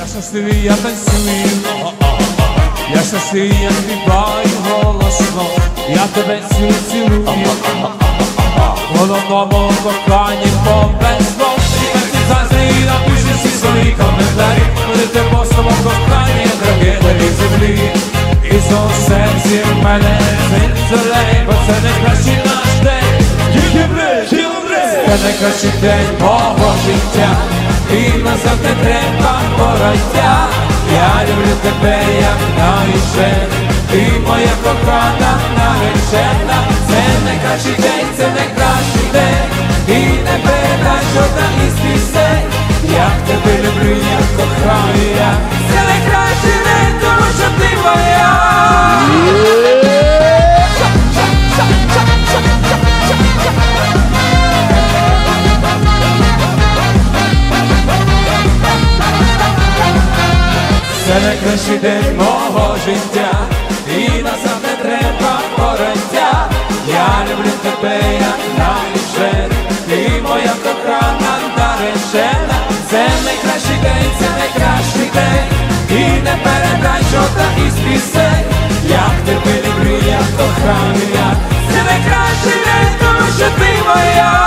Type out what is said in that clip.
Я щасливий, я танцюю, я щасливий, я співаю голосно, я тебе цілую, цілую, головному коханні повезло, завжди напишеш всі свої коментарі, будете постом кохання, дорогі дорі землі, і в серці в мене золей, бо це найкращий наш день, це найкращий день мого життя, назад не треба боротья, я люблю тебе, як навіше, ти моя кохана наречена, це найкращий день, це найкращий день, і не передай жодна із пісень, як тебе люблю, як кохаю я, Це найкращий день мого життя, і назад не треба боротья. Я люблю тебе, як навіжен, ти моя кохана наречена. Це найкращий день, це найкращий день, і не передай жодна із пісень. Як тебе люблю, як кохаю я, це найкращий день, тому що ти моя.